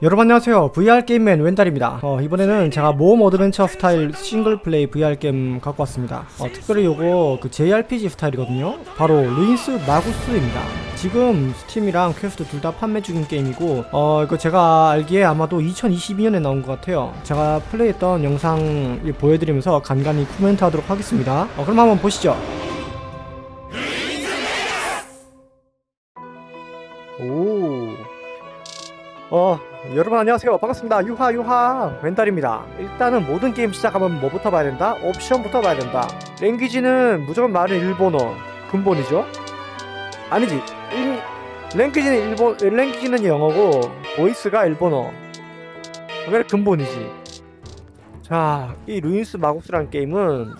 여러분 안녕하세요. VR 게임맨 웬달입니다. 어, 이번에는 제가 모험 어드벤처 스타일 싱글 플레이 VR 게임 갖고 왔습니다. 어, 특별히 요거 그 JRPG 스타일이거든요. 바로 루인스 마구스입니다. 지금 스팀이랑 퀘스트 둘 다 판매 중인 게임이고 어 이거 제가 알기에 아마도 2022년에 나온 것 같아요. 제가 플레이했던 영상 보여드리면서 간간히 코멘트 하도록 하겠습니다. 어, 그럼 한번 보시죠. 오. 어, 여러분 안녕하세요. 반갑습니다. 유하 유하. 왼달입니다. 일단은 모든 게임 시작하면 뭐부터 봐야 된다? 옵션부터 봐야 된다. 랭귀지는 무조건 말은 일본어 근본이죠? 아니지. 일, 랭귀지는 일본 랭귀지는 영어고 보이스가 일본어. 그게 근본이지. 자 이 루인스 마곡스라는 게임은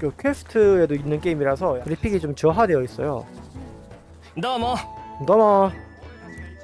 그 퀘스트에도 있는 게임이라서 그래픽이 좀 저하되어 있어요. 너무. 너무.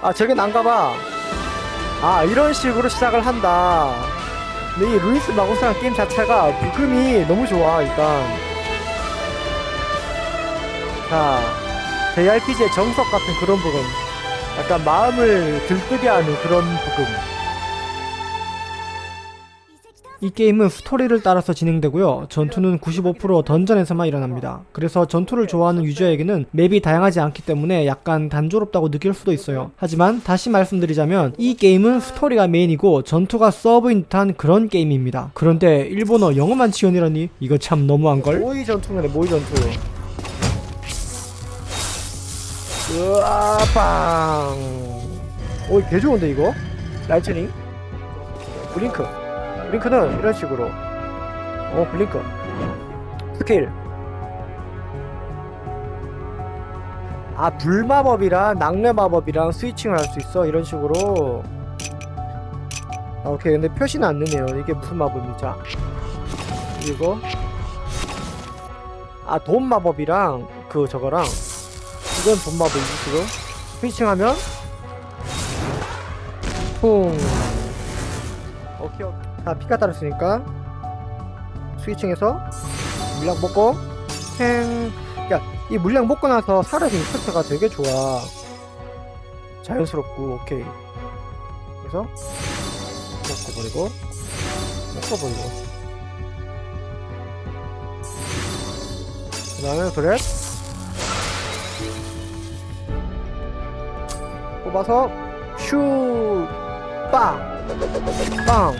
아, 저게 난가봐. 아, 이런 식으로 시작을 한다. 근데 이 루이스 마고스라는 게임 자체가 부금이 너무 좋아, 일단. 자, JRPG의 정석 같은 그런 부금. 약간 마음을 들뜨게 하는 그런 부금. 이 게임은 스토리를 따라서 진행되고요. 전투는 95% 던전에서만 일어납니다. 그래서 전투를 좋아하는 유저에게는 맵이 다양하지 않기 때문에 약간 단조롭다고 느낄 수도 있어요. 하지만 다시 말씀드리자면 이 게임은 스토리가 메인이고 전투가 서브인 듯한 그런 게임입니다. 그런데 일본어 영어만 지원이라니 이거 참 너무한걸? 모의 전투네 모의 전투. 으아 빵. 오이 개 좋은데 이거? 라이트닝? 블링크. 블링크는 이런 식으로. 어 블링크. 스킬 아 불마법이랑 낙뢰마법이랑 스위칭을 할 수 있어? 이런 식으로. 아, 오케이. 근데 표시는 안 느네요. 이게 무슨 마법이지 그리고. 아 돈 마법이랑 그 저거랑. 이건 돈 마법 이 식으로 스위칭하면? 퉁 오케이 오케이. 자 피가 따랐으니까. 스위칭해서 물량 먹고 행 야이 물량 먹고 나서 사라진 이펙트가 되게 좋아. 자연스럽고 오케이. 그래서 먹고 버리고 먹고 버리고. 그 다음에 그래. 뽑아서 슈 빵. 빵.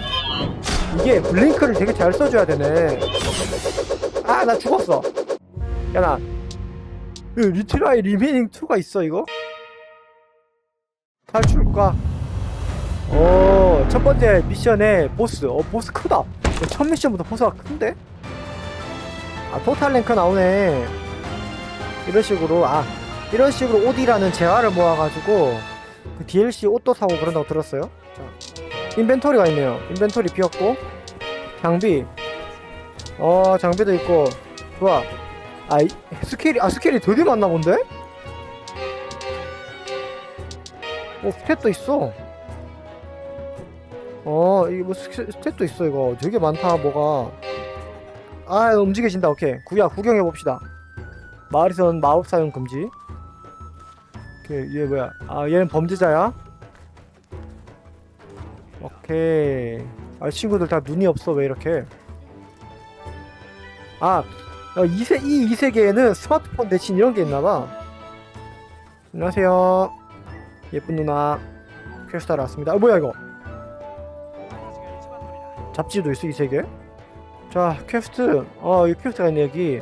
이게 블링크를 되게 잘 써줘야 되네. 아 나 죽었어. 야나. 그 리트라이 리메이닝 2가 있어 이거? 탈출과 어첫 번째 미션의 보스. 어 보스 크다. 첫 미션부터 보스가 큰데? 아 토탈 랭크 나오네. 이런 식으로 아 이런 식으로 OD라는 재화를 모아가지고 그 DLC 옷도 사고 그런다고 들었어요 자 인벤토리가 있네요. 인벤토리 비었고 장비 어 장비도 있고 좋아. 아 이- 스킬이 아 스킬이 되게 많나 본데? 어 스탯도 있어. 어 이게 뭐 스- 스탯도 있어 이거 되게 많다 뭐가. 아 움직여진다 오케이 구야 구경해 봅시다. 마을에선 마법 사용 금지. 오케이 얘 뭐야? 아 얘는 범죄자야. 오케이. 아 친구들 다 눈이 없어 왜 이렇게? 아 어, 이세 이 이 세계에는 스마트폰 대신 이런 게 있나봐. 안녕하세요. 예쁜 누나 퀘스트 하러 왔습니다. 아 뭐야 이거? 잡지도 있어 이 세계? 자 퀘스트. 어이 퀘스트가 있네 여기.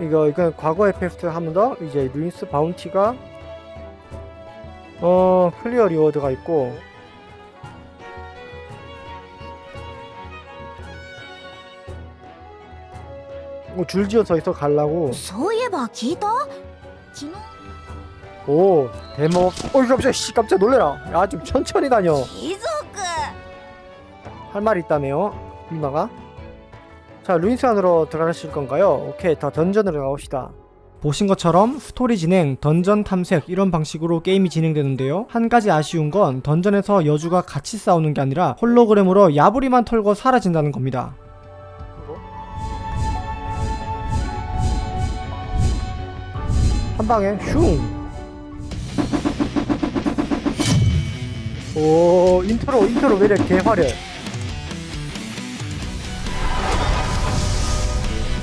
이거 이건 과거의 퀘스트 한번 더. 이제 루인스 바운티가 어 클리어 리워드가 있고 뭐 줄지어 서 있어 갈라고 そういえば聞いた昨日 오 대모 어이 깜짝 씨 깜짝 놀래라 야 좀 천천히 다녀 貴族 할 말이 있다네요 누나가 자 루인스 안으로 들어가실 건가요? 오케이 다 던전으로 가봅시다 보신 것처럼 스토리 진행, 던전 탐색 이런 방식으로 게임이 진행되는데요 한 가지 아쉬운 건 던전에서 여주가 같이 싸우는 게 아니라 홀로그램으로 야부리만 털고 사라진다는 겁니다 한 방에 슝. 오 인트로 인트로 왜 이렇게 개화려?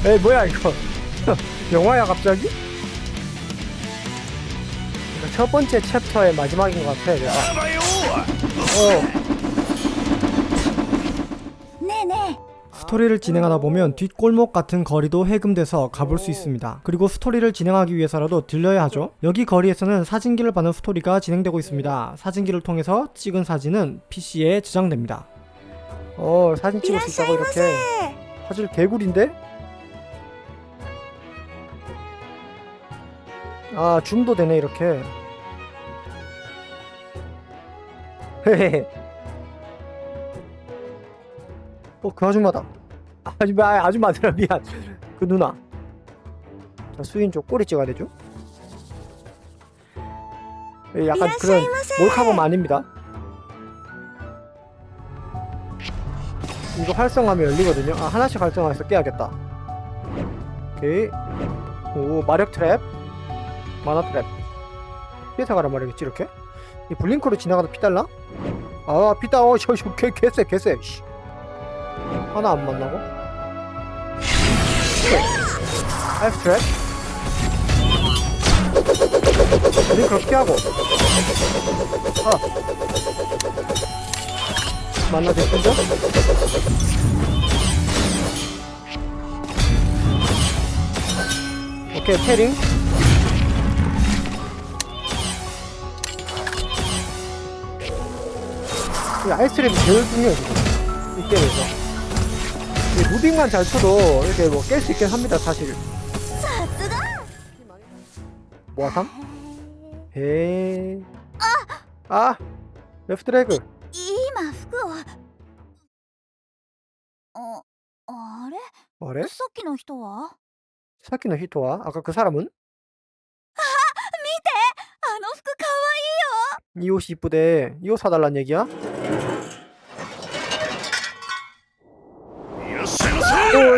에이 뭐야 이거. 영화야 갑자기? 첫 번째 챕터의 마지막인 것 같아 내가. 어 스토리를 진행하다 보면 뒷골목 같은 거리도 해금돼서 가볼 수 있습니다. 그리고 스토리를 진행하기 위해서라도 들려야 하죠. 여기 거리에서는 사진기를 받는 스토리가 진행되고 있습니다. 사진기를 통해서 찍은 사진은 PC에 저장됩니다. 어 사진 찍을 수 있다고 이렇게 사실 개구리인데? 아 줌도 되네 이렇게 헤헤헤 어, 그 아줌마다. 아줌마, 아, 아줌마들아, 미안. 그 누나. 자, 수인 쪽 꼬리 찍어야 되죠? 예, 약간 그런 몰카범 아닙니다. 이거 활성화하면 열리거든요. 아, 하나씩 활성화해서 깨야겠다. 오케이. 오, 마력 트랩. 마나 트랩. 피해서 가란 말이겠지, 이렇게? 이 블링크로 지나가도 피 달라? 아, 피 따, 어, 저, 저, 개, 개쎄, 개쎄, 씨. 하나 안 만나고? 아이스 트랩. 블링크로 피하고. 아. 만나 됐군요? 오케이 패링 이 아이스랩이 제일 중요해 지금 이 게임에서 이 무빙만 잘 쳐도 이렇게 뭐 깰 수 있긴 합니다 사실 さすが 뭐하삼? 헤이 아 레프트 레그 今服をああれ 뭐래? さっきの人は 사키노 히토와 아까 그 사람은? あの服か 이 옷이 이쁘대 이 옷 사달란 얘기야?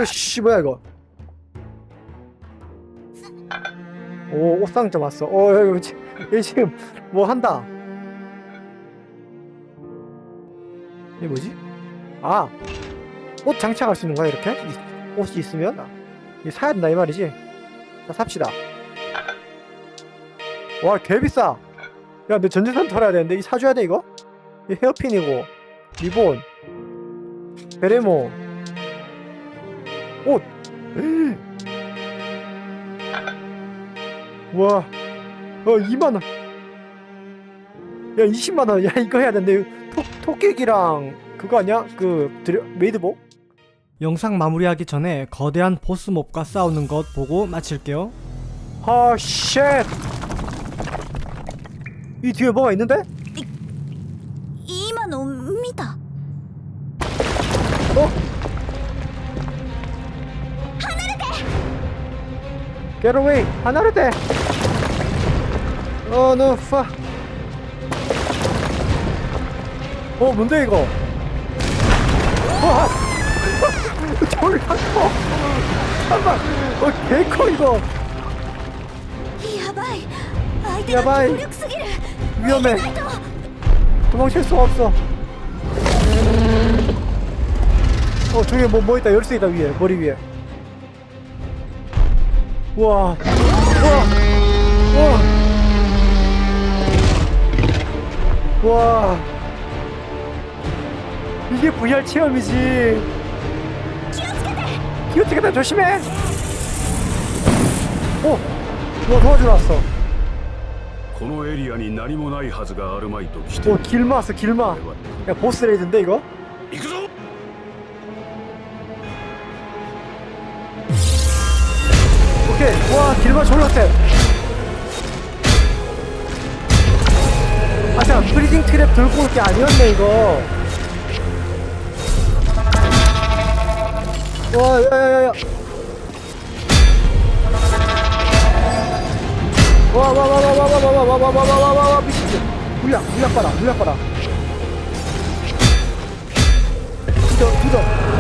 오씨 뭐야 이거. 오 옷상점 왔어. 어 여기 지- 얘 지금 뭐 한다. 이게 뭐지? 아 옷 장착할 수 있는 거야 이렇게? 이- 옷이 있으면? 이 사야 된다 이 말이지? 자 삽시다. 와 개비싸. 야내 전재산 털어야 되는데 이 사줘야 돼 이거? 이 헤어핀이고 리본 베레모 옷 와, 어 2만 원. 야 20만 원. 야 이거 해야 되는데 토 토끼기랑 그거 아니야? 그 드려, 메이드복? 영상 마무리하기 전에 거대한 보스 몹과 싸우는 것 보고 마칠게요. 아 쉣. 이 뒤에 뭐가 있는데? Get away! 하나를 대! 어, no, fuck. 어, 뭔데, 이거? 와! 졸라 커! 잠깐만! 어, 개커, 이거! やばい相手がやばい強力すぎる 위험해! ないと 도망칠 수가 없어. 어, 저기 뭐, 뭐 있다. 열쇠 있다, 위에. 머리 위에. 우와. 우와. 우와. 와. 이게 VR 체험이지. 気をつけて 기어치겠다 조심해. 오. 뭐 도와주러 왔어. このエリアに何もないはずがあるまいと来て 오, 길마 왔어, 길마. 야, 보스 레이드인데, 이거? 와 길마 졸라 세 프리징 트랩 들고 올 게 아니었네 이거 와 야야야야 와 와 와 와 와 와 와 와 와 와 와와 미친 물약 물약 봐라 물약 봐라 뒤져 뒤져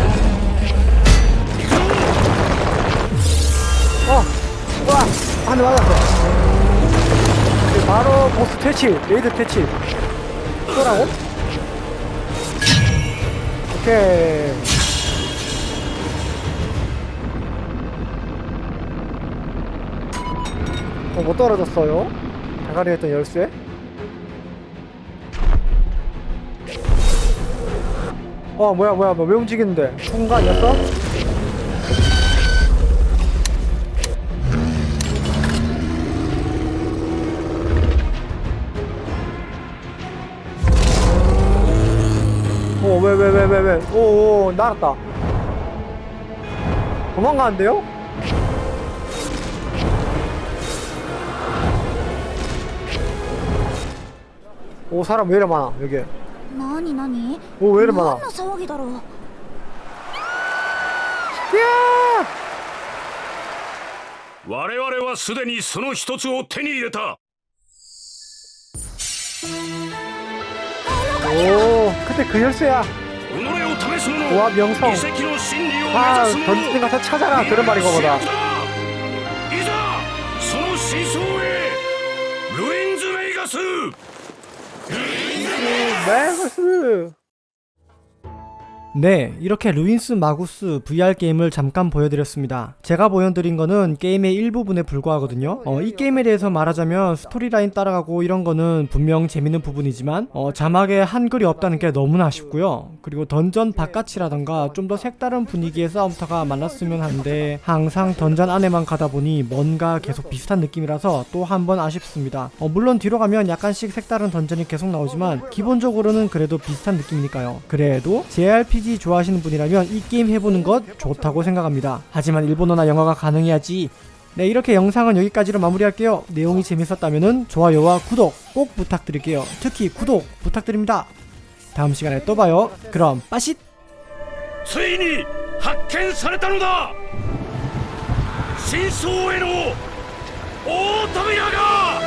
한 대 맞았어 이제 바로 보스 퇴치 레이드 퇴치 또라고? 오케이 어, 뭐 떨어졌어요? 대가리 했던 열쇠? 어 뭐야 뭐야 뭐왜 움직이는데 순간이었어? 왜 왜 왜왜 오오 날았다 도망가는데요? 오 사람 왜 이래 많아 여기 なになに 오 왜 이래 많아 何の騒ぎだろう 我々はすでにその一つを手に入れた 오 근데 그 열쇠야 己を試す者 와 명성. 아 던지는 가서 찾아라 그런 말인 거보다. 루인즈 메이거스! 네, 이렇게 루인스 마구스 VR 게임을 잠깐 보여드렸습니다. 제가 보여드린 거는 게임의 일부분에 불과하거든요. 어, 이 게임에 대해서 말하자면 스토리라인 따라가고 이런 거는 분명 재밌는 부분이지만 어, 자막에 한글이 없다는 게 너무나 아쉽고요. 그리고 던전 바깥이라던가 좀 더 색다른 분위기의 싸움터가 많았으면 하는데 항상 던전 안에만 가다 보니 뭔가 계속 비슷한 느낌이라서 또 한 번 아쉽습니다. 어, 물론 뒤로 가면 약간씩 색다른 던전이 계속 나오지만 기본적으로는 그래도 비슷한 느낌이니까요. 그래도 JRPG 좋아하시는 분이라면 이 게임 해보는 것 좋다고 생각합니다. 하지만 일본어나 영어가 가능해야지. 네 이렇게 영상은 여기까지로 마무리할게요. 내용이 재밌었다면 좋아요와 구독 꼭 부탁드릴게요. 특히 구독 부탁드립니다. 다음 시간에 또 봐요. 그럼 빠쉿! ついに発見されたのだ真相への大扉が